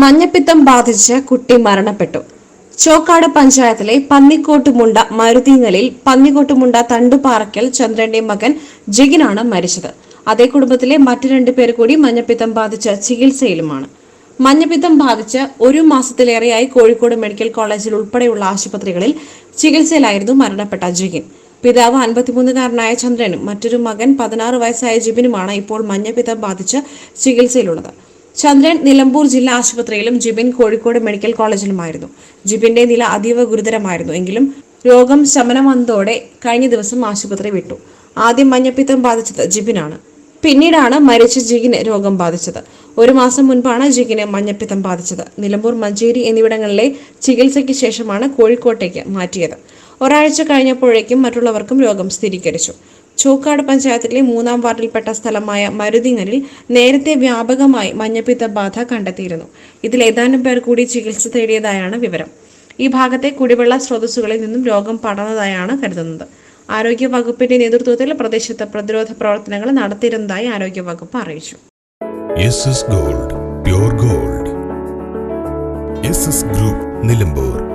മഞ്ഞപ്പിത്തം ബാധിച്ച് കുട്ടി മരണപ്പെട്ടു. ചോക്കാട് പഞ്ചായത്തിലെ പന്നിക്കോട്ടുമുണ്ട മരുതീങ്ങലിൽ പന്നിക്കോട്ടുമുണ്ട തണ്ടുപാറയ്ക്കൽ ചന്ദ്രന്റെ മകൻ ജഗിനാണ് മരിച്ചത്. അതേ കുടുംബത്തിലെ മറ്റു രണ്ടു പേർ കൂടി മഞ്ഞപ്പിത്തം ബാധിച്ച് ചികിത്സയിലുമാണ്. മഞ്ഞപ്പിത്തം ബാധിച്ച് ഒരു മാസത്തിലേറെയായി കോഴിക്കോട് മെഡിക്കൽ കോളേജിൽ ഉൾപ്പെടെയുള്ള ആശുപത്രികളിൽ ചികിത്സയിലായിരുന്നു മരണപ്പെട്ട ജിഗിൻ. പിതാവ് അൻപത്തിമൂന്നുകാരനായ ചന്ദ്രനും മറ്റൊരു മകൻ പതിനാറ് വയസ്സായ ജിബിനുമാണ് ഇപ്പോൾ മഞ്ഞപ്പിത്തം ബാധിച്ച് ചികിത്സയിലുള്ളത്. ചന്ദ്രൻ നിലമ്പൂർ ജില്ലാ ആശുപത്രിയിലും ജിബിൻ കോഴിക്കോട് മെഡിക്കൽ കോളേജിലുമായിരുന്നു. ജിബിന്റെ നില അതീവ ഗുരുതരമായിരുന്നു. എങ്കിലും രോഗം ശമനം വന്നതോടെ കഴിഞ്ഞ ദിവസം ആശുപത്രി വിട്ടു. ആദ്യം മഞ്ഞപ്പിത്തം ബാധിച്ചത് ജിബിനാണ്. പിന്നീടാണ് മരിച്ച ജിഗിന് രോഗം ബാധിച്ചത്. ഒരു മാസം മുൻപാണ് ജിഗിന് മഞ്ഞപ്പിത്തം ബാധിച്ചത്. നിലമ്പൂർ മഞ്ചേരി എന്നിവിടങ്ങളിലെ ചികിത്സയ്ക്ക് ശേഷമാണ് കോഴിക്കോട്ടേക്ക് മാറ്റിയത്. ഒരാഴ്ച കഴിഞ്ഞപ്പോഴേക്കും മറ്റുള്ളവർക്കും രോഗം സ്ഥിരീകരിച്ചു. ചോക്കാട് പഞ്ചായത്തിലെ മൂന്നാം വാർഡിൽപ്പെട്ട സ്ഥലമായ മരുതിങ്ങലിൽ നേരത്തെ വ്യാപകമായി മഞ്ഞപ്പിത്ത ബാധ കണ്ടെത്തിയിരുന്നു. ഇതിൽ ഏതാനും പേർ കൂടി ചികിത്സ തേടിയതായാണ് വിവരം. ഈ ഭാഗത്തെ കുടിവെള്ള സ്രോതസ്സുകളിൽ നിന്നും രോഗം പടർന്നതായാണ് കരുതുന്നത്. ആരോഗ്യ വകുപ്പിന്റെ നേതൃത്വത്തിൽ പ്രദേശത്ത് പ്രതിരോധ പ്രവർത്തനങ്ങൾ നടത്തിയിരുന്നതായി ആരോഗ്യ വകുപ്പ് അറിയിച്ചു ഗോൾഡ് ഗോൾഡ് ഗ്രൂപ്പ് നിലമ്പൂർ